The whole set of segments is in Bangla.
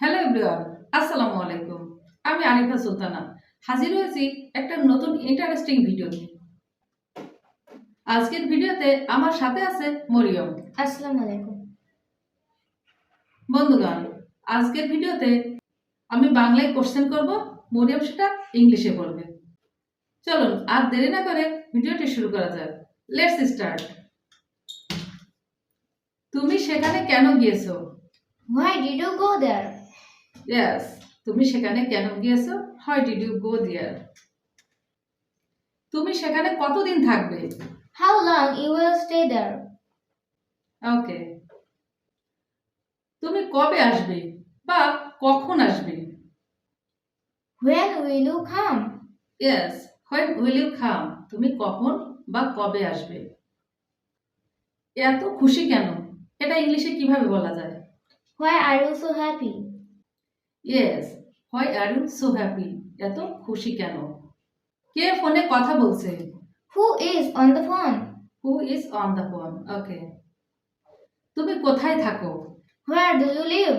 হ্যালো এভরিওয়ান আসসালামু আলাইকুম। আমি আরিফা সুলতানা। হাজির হয়েছি একটা নতুন ইন্টারেস্টিং ভিডিও নিয়ে। আজকের ভিডিওতে আমার সাথে আছে মরিয়ম। আসসালামু আলাইকুম। বন্ধুগণ আজকের ভিডিওতে আমি বাংলায় কোশ্চেন করব মরিয়ম সেটা ইংলিশে বলবে। চলুন আর দেরি না করে ভিডিওটি শুরু করা যাক। লেটস স্টার্ট তুমি সেখানে কেন গিয়েছো? Why did you go there? Yes তুমি সেখানে কেন গিয়েছো? হয় ডিড ইউ গো দিয়ার তুমি সেখানে কতদিন থাকবে? How long you will stay there? ওকে তুমি কবে আসবে বা কখন আসবে? When will you come? Yes when will you come তুমি কখন বা কবে আসবে? এত খুশি কেন? এটা ইংলিশে কীভাবে বলা যায়? Why are you so happy? Yes why are you so happy এত খুশি কেন? কে ফোনে কথা বলছে? Who is on the phone who is on the phone okay তুমি কোথায় থাকো? Where do you live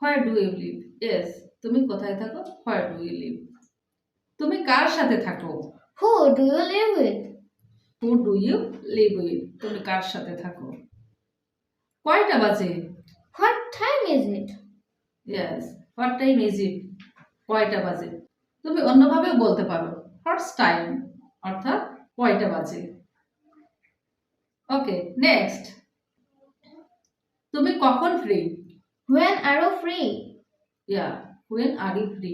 where do you live yes তুমি কোথায় থাকো? হোয়ার ডু ইউ লিভ তুমি কার সাথে থাকো? Who do you live with? Who do you live with তুমি কার সাথে থাকো? কয়টা বাজে? What time is it? Yes what time is it কয়টা বাজে? তুমি অন্যভাবেও বলতে পারো। হোয়াটস টাইম অর্থাৎ কয়টা বাজে? ওকে নেক্সট তুমি কখন free When are you free? Yeah when are you free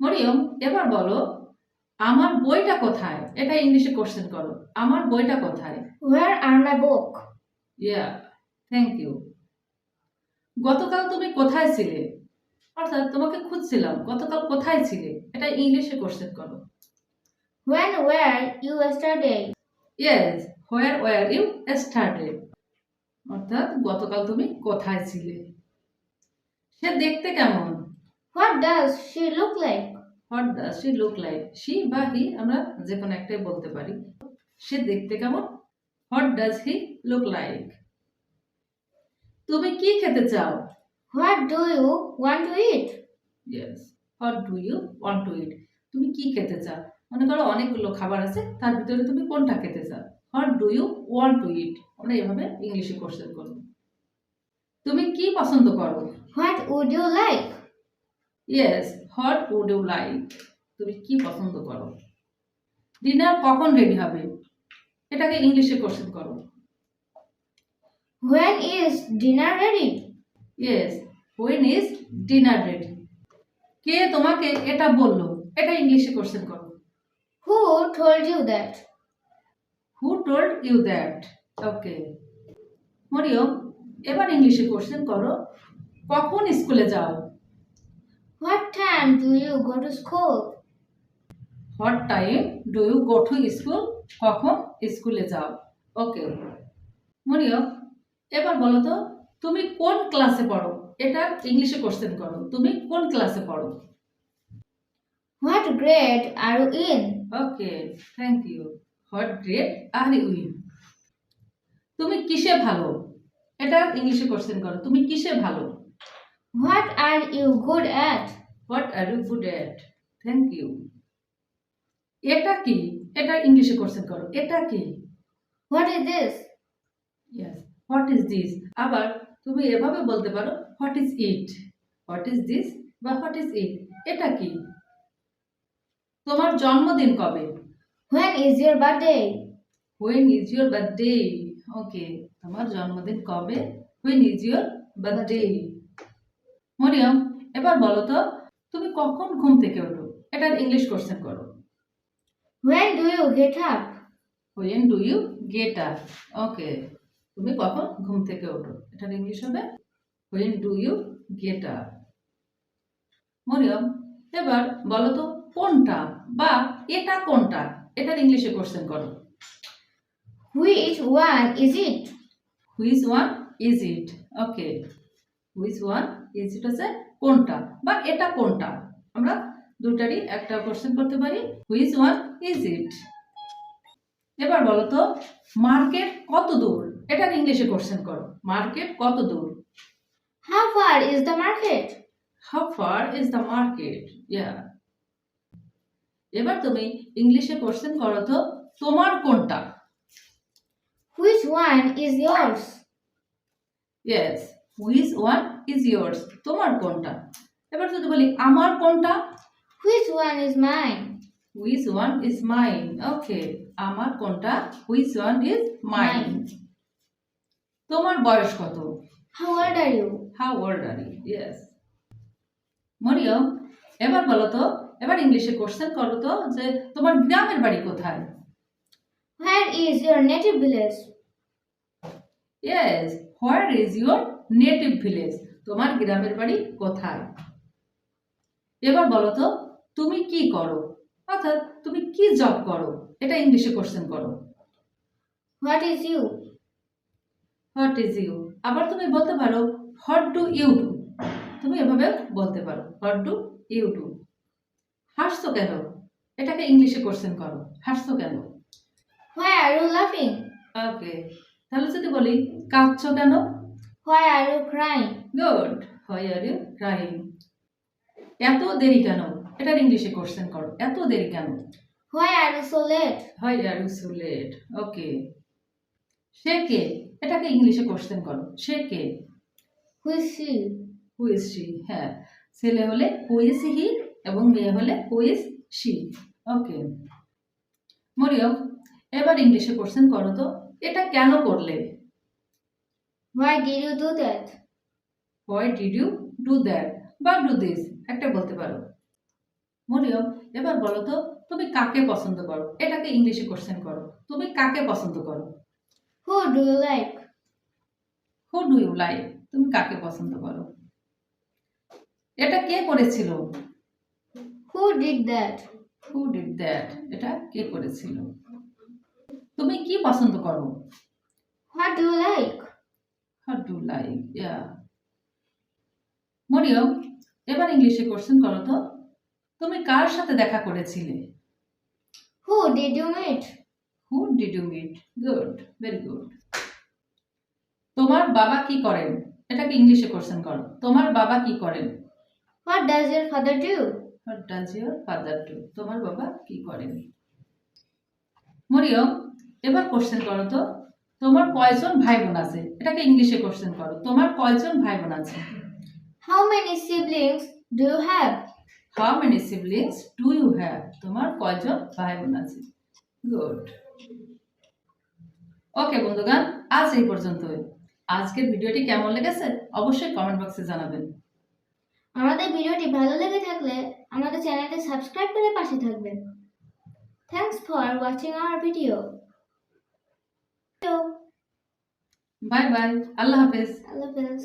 Maryam এবার বলো আমার বইটা কোথায়? এটা ইংলিশে কোশ্চেন করো। আমার বইটা কোথায়? Where are my book? Yeah thank you গতকাল তুমি কোথায় ছিলে? অর্থাৎ তোমাকে খুঁজছিলাম গতকাল কোথায় ছিলে? এটা ইংলিশে কোশ্চেন করো। When were you yesterday? Yes where were you started অর্থাৎ গতকাল তুমি কোথায় ছিলে? সে দেখতে কেমন? What does she look like? What does she look like she বা হি আমরা যে কোনো একটাই বলতে পারি। সে দেখতে কেমন? What does he look like তুমি কি খেতে চাও? What do you want to eat yes what do you want to eat তুমি কি খেতে চাও? মনে করো অনেকগুলো খাবার আছে তার ভিতরে তুমি কোনটা খেতে চাও? What do you want to eat আমরা এভাবে ইংলিশে কোশ্চেন করব। তুমি কি পছন্দ করো? What would you like yes what would you like তুমি কি পছন্দ করো? ডিনার কখন রেডি হবে? এটাকে ইংলিশে কোশ্চেন করো। When is dinner ready? Yes when is dinner ready কে তোমাকে এটা বলল? এটা ইংলিশে কোশ্চেন করো। Who told you that? Who told you that okay Maryam এবার ইংলিশে কোশ্চেন করো। কখন স্কুলে যাও? What time do you go to school? What time do you go to school কখন স্কুলে যাও? ওকে মরিয়ম এবার বলো তো তুমি কোন ক্লাসে পড়ো? এটা ইংলিশে কোশ্চেন করো। তুমি কোন ক্লাসে পড়ো? Grade are you in? Okay thank you what grade are you in তুমি কিসে ভালো? এটা ইংলিশে কোশ্চেন করো। তুমি কিসে ভালো? What are you good at? What are you good at thank you এটা কি? এটা ইংলিশে কোশ্চেন করো। এটা কি? What is this? Yes what is this আবার তুমি এভাবে বলতে পারো what is it what is this বা হোয়াট ইজ ইট এটা কি? তোমার জন্মদিন কবে? When is your birthday? When is your birthday okay তোমার জন্মদিন কবে? When is your birthday Maryam এবার বলো তো তুমি কখন ঘুম থেকে ওঠো? এটার ইংলিশ কোশ্চেন করো। When do you get up? When do you get up okay তুমি কখন ঘুম থেকে ওঠো? এটার ইংলিশ হবে when do you get up Maryam এবার বলো তো কোনটা বা এটা কোনটা? এটার ইংলিশে কোশ্চেন করো। Which one is it which one is it okay which one is it হচ্ছে কোনটা বা এটা কোনটা? আমরা দুটারই একটা কোশ্চেন করতে পারি হুইচ ওয়ান ইজ ইট এবার বলো তো মার্কেট কত দূর? এটার ইংলিশে কোশ্চেন করো। মার্কেট কত দূর? How far is the market How far is the market Yeah. এবার তুমি ইংলিশে কোশ্চেন করো তো তোমার কোনটা? Which one is yours? Yes which one is yours তোমার কোনটা? এবার যদি বলি আমার কোনটা? Which one is mine? Which one is mine okay আমার কোনটা? Which one is mine Mine. তোমার বয়স কত? How old are you how old are you yes Maryam এবার বলো তো এবার ইংলিশে কোশ্চেন করো তো যে তোমার গ্রামের বাড়ি কোথায়? Where is your native village yes where is your native village তোমার গ্রামের বাড়ি কোথায়? এবার বলো তো তুমি কি করো? অর্থাৎ তুমি কি জব করো? এটা ইংলিশে কোশ্চেন করো। What is you? What is you আবার তুমি বলতে পারো হোয়াট ডু ইউ ডু তুমি এভাবে বলতে পারো হোয়াট ডু ইউ ডু হাসছো কেন? এটাকে ইংলিশে কোশ্চেন করো হাসছো কেন? Why are ইউ লাফিং ওকে তাহলে যদি বলি কাঁদছো কেন? Why are you crying? Good why are you crying এত দেরি কেন? এটার ইংলিশে কোশ্চেন করো এত দেরি কেন? Why are you so late? Why are you so late okay সে কে? এটাকে ইংলিশে কোশ্চেন করো। সে কে? Who is she? Who is she হ্যাঁ। ছেলে হলে হু ইজ হি এবং মেয়ে হলে who is she okay Maryam এবার ইংলিশে কোশ্চেন করো তো। এটা কেন করলে? Why did you do that? Why did you do that বা ডু দিস একটা বলতে পারো। মরিয়ম এবার বলো তো তুমি কাকে পছন্দ করো? এটাকে ইংলিশে কোশ্চেন করো। তুমি কাকে পছন্দ করো? Who do you like? Who do you like তুমি কাকে পছন্দ করো এটা কে করেছিল Who did that? Who did that এটা কে করেছিল তুমি কি পছন্দ করো What do you like? What do you like? Mariam এবার ইংলিশে কোশ্চেন করো তো তুমি কার সাথে দেখা করেছিলে Who did you meet? Who did you meet good very good তোমার বাবা কি করেন? এটাকে ইংলিশে কোশ্চেন করো। তোমার বাবা কি করেন? What does your father do? What does your father do তোমার বাবা কি করেন? মরিয়ম এবার কোশ্চেন করো তো। তোমার কয়জন ভাই বোন আছে? এটাকে ইংলিশে কোশ্চেন করো। তোমার কয়জন ভাই বোন আছে? How many siblings do you have? How many siblings do you have তোমার কয়জন ভাই বোন আছে? গুড ওকে বন্ধুগণ আজ এই পর্যন্তই। আজকের ভিডিওটি কেমন লেগেছে অবশ্যই কমেন্ট বক্সে জানাবেন। আমাদের ভিডিওটি ভালো লেগে থাকলে আমাদের চ্যানেলটি সাবস্ক্রাইব করে পাশে থাকবেন। Thanks for watching our video bye bye আল্লাহ হাফেজ। আল্লাহ হাফেজ।